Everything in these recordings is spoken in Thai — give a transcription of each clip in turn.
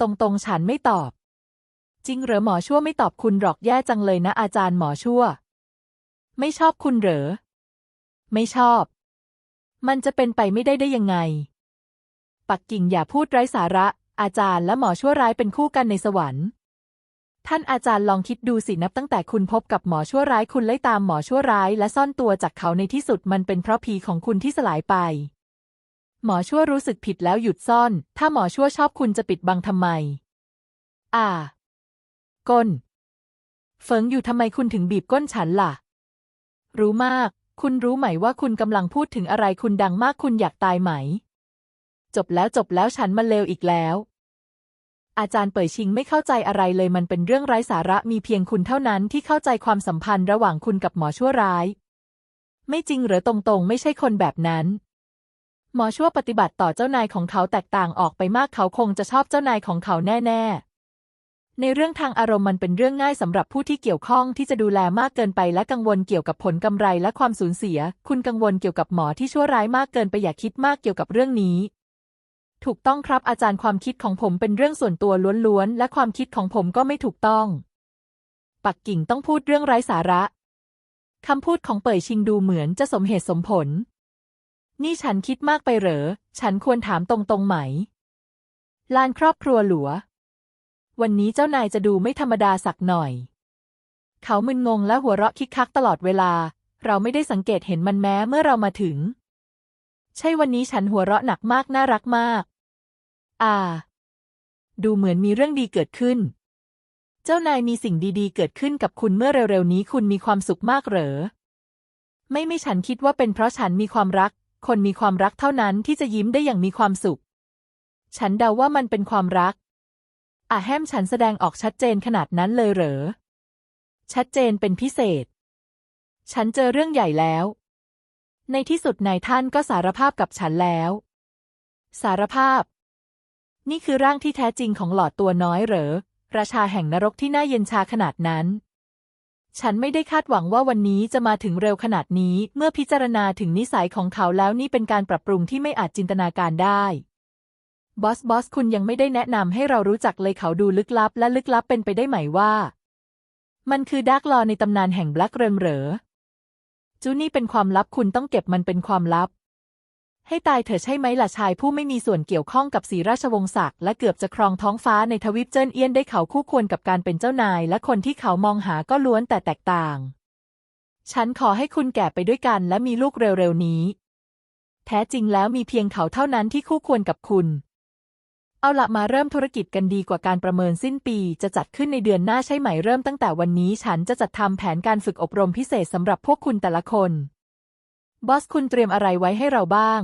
ตรงๆ ฉันไม่ตอบ จริงเหรอหมอชั่วไม่ตอบคุณหรอกแย่จังเลยนะอาจารย์หมอชั่ว ไม่ชอบคุณเหรอ ไม่ชอบ มันจะเป็นไปไม่ได้ได้ยังไง ปักกิ่งอย่าพูดไร้สาระ อาจารย์และหมอชั่วร้ายเป็นคู่กันในสวรรค์ ท่านอาจารย์ลองคิดดูสินับตั้งแต่คุณพบกับหมอชั่วร้ายคุณไล่ตามหมอชั่วร้าย และซ่อนตัวจากเขาในที่สุดมันเป็นเพราะผีของคุณที่สลายไป หมอชั่วรู้สึกผิดแล้วหยุดซ่อน ถ้าหมอชั่วชอบคุณจะปิดบังทำไม อ่า ก้น เฟิงอยู่ทำไมคุณถึงบีบก้นฉันล่ะ รู้มาก คุณรู้ไหมว่าคุณกำลังพูดถึงอะไรคุณดังมากคุณอยากตายไหม จบแล้วจบแล้วฉันมันเลวอีกแล้ว อาจารย์เป่ยชิงไม่เข้าใจอะไรเลยมันเป็นเรื่องไร้สาระมีเพียงคุณเท่านั้นที่เข้าใจความสัมพันธ์ระหว่างคุณกับหมอชั่วร้าย ไม่จริงเหรือตรงๆ ไม่ใช่คนแบบนั้น หมอชั่วปฏิบัติต่อเจ้านายของเขาแตกต่างออกไปมากเขาคงจะชอบเจ้านายของเขาแน่ ๆ ในเรื่องทางอารมณ์มันเป็นเรื่องง่ายสำหรับผู้ที่เกี่ยวข้องที่จะดูแลมากเกินไปและกังวลเกี่ยวกับผลกำไรและความสูญเสีย คุณกังวลเกี่ยวกับหมอที่ชั่วร้ายมากเกินไปอย่าคิดมากเกี่ยวกับเรื่องนี้ ถูกต้องครับอาจารย์ความคิดของผมเป็นเรื่องส่วนตัวล้วนๆและความคิดของผมก็ไม่ถูกต้อง ปักกิ่งต้องพูดเรื่องไร้สาระคำพูดของเป่ยชิงดูเหมือนจะสมเหตุสมผล นี่ฉันคิดมากไปเหรอ ฉันควรถามตรงๆไหม ลานครอบครัวหลัว วันนี้เจ้านายจะดูไม่ธรรมดาสักหน่อย เขามึนงงและหัวเราะคิกคักตลอดเวลา เราไม่ได้สังเกตเห็นมันแม้เมื่อเรามาถึง ใช่วันนี้ฉันหัวเราะหนักมากน่ารักมาก อ่า ดูเหมือนมีเรื่องดีเกิดขึ้น เจ้านายมีสิ่งดีๆ เกิดขึ้นกับคุณเมื่อเร็วๆนี้คุณมีความสุขมากเหรอ ไม่ไม่ฉันคิดว่าเป็นเพราะฉันมีความรัก คนมีความรักเท่านั้นที่จะยิ้มได้อย่างมีความสุข ฉันเดาว่ามันเป็นความรักอะแฮมฉันแสดงออกชัดเจนขนาดนั้นเลยเหรอ ชัดเจนเป็นพิเศษ ฉันเจอเรื่องใหญ่แล้ว ในที่สุดนายท่านก็สารภาพกับฉันแล้ว สารภาพ นี่คือร่างที่แท้จริงของหลอดตัวน้อยเหรอ ราชาแห่งนรกที่น่าเย็นชาขนาดนั้น ฉันไม่ได้คาดหวังว่าวันนี้จะมาถึงเร็วขนาดนี้ เมื่อพิจารณาถึงนิสัยของเขาแล้วนี่เป็นการปรับปรุงที่ไม่อาจจินตนาการได้ บอส บอส คุณยังไม่ได้แนะนำให้เรารู้จักเลยเขาดูลึกลับ และลึกลับเป็นไปได้ไหมว่า มันคือดักลอในตำนานแห่งแบล็กเรมเหรอจูนี่เป็นความลับคุณต้องเก็บมันเป็นความลับ ให้ตายเถอะใช่ไหมล่ะชายผู้ไม่มีส่วนเกี่ยวข้องกับสีราชวงศ์ศักดิ์และเกือบจะครองท้องฟ้าในทวิปเจิ้นเอี้ยนได้เขาคู่ควรกับการเป็นเจ้านาย และคนที่เขามองหาก็ล้วนแต่แตกต่าง ฉันขอให้คุณแก่ไปด้วยกันและมีลูกเร็วๆนี้ แท้จริงแล้วมีเพียงเขาเท่านั้นที่คู่ควรกับคุณ เอาละมาเริ่มธุรกิจกันดีกว่าการประเมินสิ้นปีจะจัดขึ้นในเดือนหน้าใช่ไหมเริ่มตั้งแต่วันนี้ฉันจะจัดทำแผนการฝึกอบรมพิเศษสำหรับพวกคุณแต่ละคน บอสคุณเตรียมอะไรไว้ให้เราบ้าง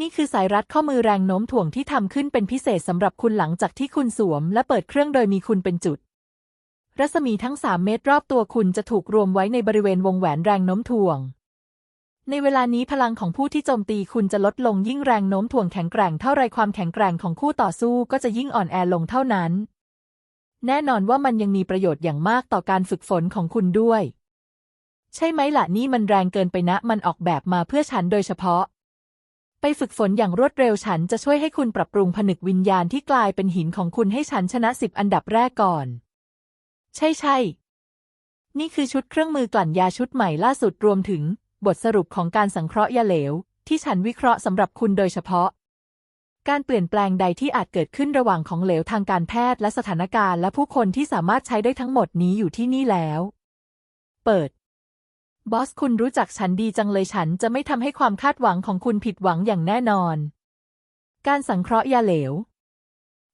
นี่คือสายรัดข้อมือแรงโน้มถ่วงที่ทำขึ้นเป็นพิเศษสำหรับคุณหลังจากที่คุณสวม และเปิดเครื่องโดยมีคุณเป็นจุด รัศมีทั้งสามเมตรรอบตัวคุณจะถูกรวมไว้ในบริเวณวงแหวนแรงโน้มถ่วง ในเวลานี้พลังของผู้ที่โจมตีคุณจะลดลงยิ่งแรงโน้มถ่วงแข็งแกร่งเท่าไรความแข็งแกร่งของคู่ต่อสู้ก็จะยิ่งอ่อนแอลงเท่านั้น แน่นอนว่ามันยังมีประโยชน์อย่างมากต่อการฝึกฝนของคุณด้วย ใช่ไหมล่ะนี่มันแรงเกินไปนะ มันออกแบบมาเพื่อฉันโดยเฉพาะ ไปฝึกฝนอย่างรวดเร็วฉันจะช่วยให้คุณปรับปรุงผนึกวิญญาณที่กลายเป็นหินของคุณให้ฉันชนะสิบอันดับแรกก่อน ใช่ใช่ นี่คือชุดเครื่องมือกลั่นยาชุดใหม่ล่าสุดรวมถึง บทสรุปของการสังเคราะห์ยาเหลว ที่ฉันวิเคราะห์สำหรับคุณโดยเฉพาะ การเปลี่ยนแปลงใดที่อาจเกิดขึ้นระหว่างของเหลวทางการแพทย์และสถานการณ์และผู้คนที่สามารถใช้ได้ทั้งหมดนี้อยู่ที่นี่แล้ว เปิด บอสคุณรู้จักฉันดีจังเลยฉันจะไม่ทำให้ความคาดหวังของคุณผิดหวังอย่างแน่นอน การสังเคราะห์ยาเหลว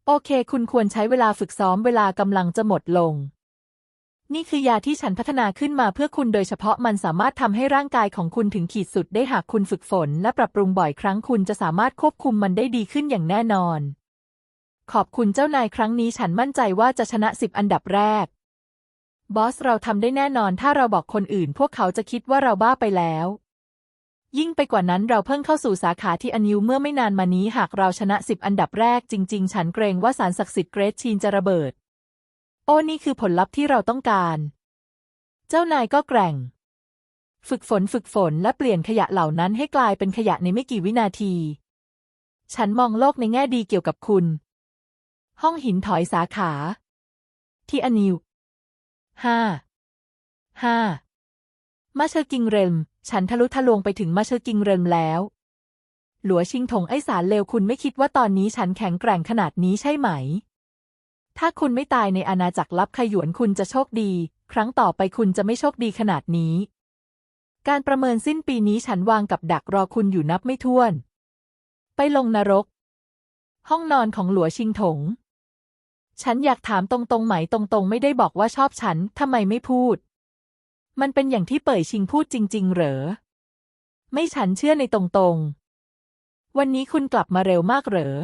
โอเค คุณควรใช้เวลาฝึกซ้อมเวลากำลังจะหมดลง นี่คือยาที่ฉันพัฒนาขึ้นมาเพื่อคุณโดยเฉพาะมันสามารถทำให้ร่างกายของคุณถึงขีดสุดได้หากคุณฝึกฝน และปรับปรุงบ่อยครั้งคุณจะสามารถควบคุมมันได้ดีขึ้นอย่างแน่นอน ขอบคุณเจ้านายครั้งนี้ฉันมั่นใจว่าจะชนะสิบอันดับแรก บอสเราทำได้แน่นอนถ้าเราบอกคนอื่น พวกเขาจะคิดว่าเราบ้าไปแล้ว ยิ่งไปกว่านั้นเราเพิ่งเข้าสู่สาขาที่อนิวเมื่อไม่นานมานี้หากเราชนะสิบอันดับแรกจริง ๆ ฉันเกรงว่าสารศักดิ์สิทธิ์เกรทชีนจะระเบิด โอ้นี่คือผลลัพธ์ที่เราต้องการ เจ้านายก็แกร่ง ฝึกฝนฝึกฝนและเปลี่ยนขยะเหล่านั้นให้กลายเป็นขยะในไม่กี่วินาที ฉันมองโลกในแง่ดีเกี่ยวกับคุณ ห้องหินถอยสาขา ที่อนิว ห้าห้ามาเชอร์กิงเรม ฉันทะลุทะลวงไปถึงมาเชอร์กิงเรมแล้ว หลัวชิงถงไอสารเลวคุณไม่คิดว่าตอนนี้ฉันแข็งแกร่งขนาดนี้ใช่ไหม ถ้าคุณไม่ตายในอาณาจักรลับขยวนคุณจะโชคดี ครั้งต่อไปคุณจะไม่โชคดีขนาดนี้ การประเมินสิ้นปีนี้ฉันวางกับดักรอคุณอยู่นับไม่ถ้วน ไปลงนรก ห้องนอนของหลัวชิงถง ฉันอยากถามตรงๆไหมตรงๆ ไม่ได้บอกว่าชอบฉันทำไมไม่พูด มันเป็นอย่างที่เป่ยชิงพูดจริง ๆ เหรอ ไม่ฉันเชื่อในตรงๆ วันนี้คุณกลับมาเร็วมากเหรอ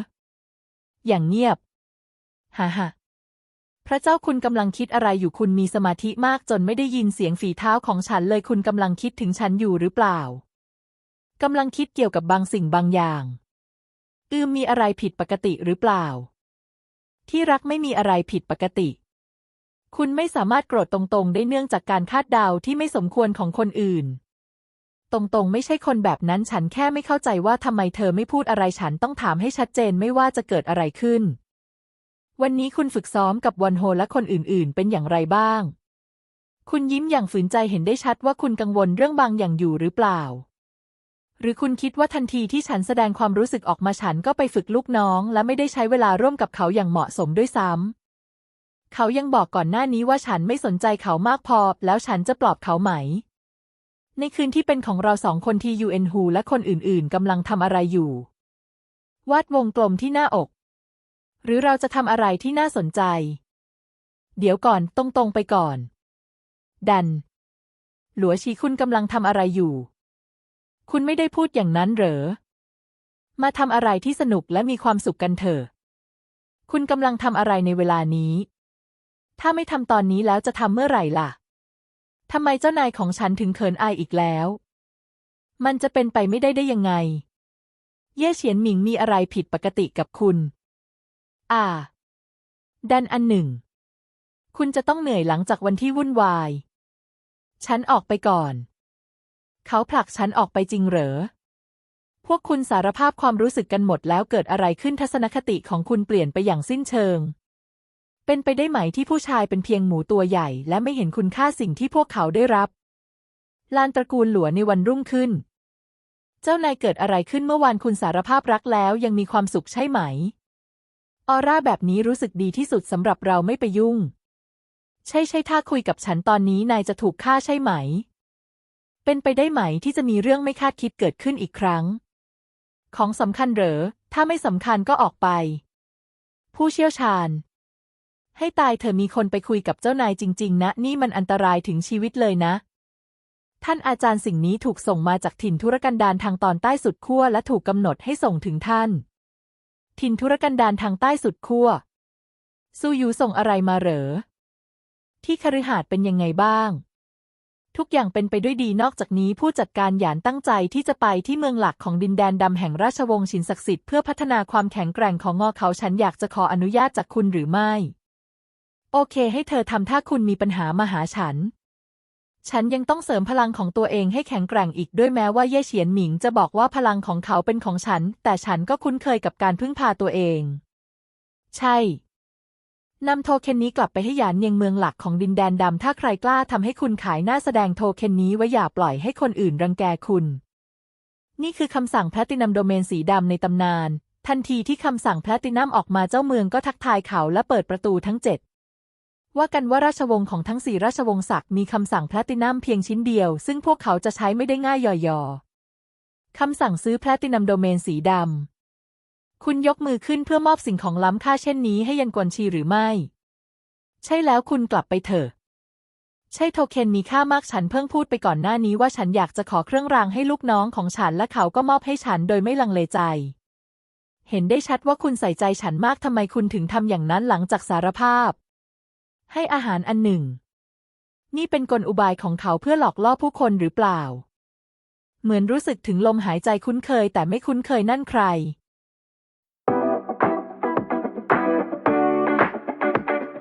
อย่างเงียบ ฮ่าฮ่าพระเจ้าคุณกำลังคิดอะไรอยู่คุณมีสมาธิมากจนไม่ได้ยินเสียงฝีเท้าของฉันเลยคุณกำลังคิดถึงฉันอยู่หรือเปล่ากำลังคิดเกี่ยวกับบางสิ่งบางอย่าง อืมมีอะไรผิดปกติหรือเปล่า ที่รักไม่มีอะไรผิดปกติ คุณไม่สามารถโกรธตรงๆ ได้เนื่องจากการคาดเดาที่ไม่สมควรของคนอื่น ตรงๆ ไม่ใช่คนแบบนั้นฉันแค่ไม่เข้าใจว่าทำไมเธอไม่พูดอะไรฉันต้องถามให้ชัดเจนไม่ว่าจะเกิดอะไรขึ้น วันนี้คุณฝึกซ้อมกับวันโฮและคนอื่นๆ เป็นอย่างไรบ้าง คุณยิ้มอย่างฝืนใจเห็นได้ชัดว่าคุณกังวลเรื่องบางอย่างอยู่หรือเปล่า หรือคุณคิดว่าทันทีที่ฉันแสดงความรู้สึกออกมาฉันก็ไปฝึกลูกน้อง และไม่ได้ใช้เวลาร่วมกับเขาอย่างเหมาะสมด้วยซ้ำ เขายังบอกก่อนหน้านี้ว่าฉันไม่สนใจเขามากพอ แล้วฉันจะปลอบเขาไหม ในคืนที่เป็นของเราสองคนที่ยูเอ็นฮูและคนอื่นๆกำลังทำอะไรอยู่ วาดวงกลมที่หน้าอก หรือเราจะทำอะไรที่น่าสนใจ เดี๋ยวก่อนตรงๆไปก่อน ดัน หลัวชีคุณกำลังทำอะไรอยู่ คุณไม่ได้พูดอย่างนั้นเหรอ มาทำอะไรที่สนุกและมีความสุขกันเถอะ คุณกำลังทำอะไรในเวลานี้ ถ้าไม่ทำตอนนี้แล้วจะทำเมื่อไหร่ล่ะ ทำไมเจ้านายของฉันถึงเขินอายอีกแล้ว มันจะเป็นไปไม่ได้ได้ยังไง เย่เฉียนหมิงมีอะไรผิดปกติกับคุณ อ่า ดันอันหนึ่ง คุณจะต้องเหนื่อยหลังจากวันที่วุ่นวาย ฉันออกไปก่อน เขาผลักฉันออกไปจริงเหรอ พวกคุณสารภาพความรู้สึกกันหมดแล้วเกิดอะไรขึ้นทัศนคติของคุณเปลี่ยนไปอย่างสิ้นเชิง เป็นไปได้ไหมที่ผู้ชายเป็นเพียงหมูตัวใหญ่ และไม่เห็นคุณค่าสิ่งที่พวกเขาได้รับ ลานตระกูลหลัวในวันรุ่งขึ้น เจ้านายเกิดอะไรขึ้นเมื่อวานคุณสารภาพรักแล้วยังมีความสุขใช่ไหม ออร่าแบบนี้รู้สึกดีที่สุดสำหรับเราไม่ไปยุ่ง ใช่ใช่ถ้าคุยกับฉันตอนนี้นายจะถูกฆ่าใช่ไหม เป็นไปได้ไหมที่จะมีเรื่องไม่คาดคิดเกิดขึ้นอีกครั้ง ของสำคัญเหรอ ถ้าไม่สำคัญก็ออกไป ผู้เชี่ยวชาญ ให้ตายเธอมีคนไปคุยกับเจ้านายจริง ๆ นะ นี่มันอันตรายถึงชีวิตเลยนะ ท่านอาจารย์สิ่งนี้ถูกส่งมาจากถิ่นธุรกันดารทางตอนใต้สุดขั้วและถูกกำหนดให้ส่งถึงท่าน ถิ่นธุรกันดารทางใต้สุดขั้วซูยูส่งอะไรมาเหรอ ที่คฤหาสน์เป็นยังไงบ้าง ทุกอย่างเป็นไปด้วยดีนอกจากนี้ผู้จัดการหยานตั้งใจที่จะไปที่เมืองหลักของดินแดนดำแห่งราชวงศ์ชินศักดิ์สิทธิ์เพื่อพัฒนาความแข็งแกร่งของงอเขาฉันอยากจะขออนุญาตจากคุณหรือไม่ โอเค ให้เธอทำถ้าคุณมีปัญหามาหาฉัน ฉันยังต้องเสริมพลังของตัวเองให้แข็งแกร่งอีกด้วยแม้ว่าเย่เฉียนหมิงจะบอกว่าพลังของเขาเป็นของฉัน แต่ฉันก็คุ้นเคยกับการพึ่งพาตัวเอง ใช่ นำโทเค็นนี้กลับไปให้หยานเนียงเมืองหลักของดินแดนดำ ถ้าใครกล้าทำให้คุณขายหน้าแสดงโทเค็นนี้ไว้อย่าปล่อยให้คนอื่นรังแกคุณ นี่คือคำสั่งแพลตินัมโดเมนสีดำในตำนาน ทันทีที่คำสั่งแพลตินัมออกมาเจ้าเมืองก็ทักทายเขาและเปิดประตูทั้งเจ็ดว่ากันว่าราชวงศ์ของทั้งสี่ราชวงศ์ศักดิ์มีคำสั่งแพลตินัมเพียงชิ้นเดียว ซึ่งพวกเขาจะใช้ไม่ได้ง่ายย่อๆคำสั่งซื้อแพลตินัมโดเมนสีดำ คุณยกมือขึ้นเพื่อมอบสิ่งของล้ำค่าเช่นนี้ให้ยันกวนชีหรือไม่ ใช่แล้วคุณกลับไปเถอะ ใช่โทเค็นมีค่ามากฉันเพิ่งพูดไปก่อนหน้านี้ว่าฉันอยากจะขอเครื่องรางให้ลูกน้องของฉันและเขาก็มอบให้ฉันโดยไม่ลังเลใจ เห็นได้ชัดว่าคุณใส่ใจฉันมากทำไมคุณถึงทำอย่างนั้นหลังจากสารภาพ ให้อาหารอันหนึ่ง นี่เป็นกลอุบายของเขาเพื่อหลอกล่อผู้คนหรือเปล่า เหมือนรู้สึกถึงลมหายใจคุ้นเคยแต่ไม่คุ้นเคยนั่นใคร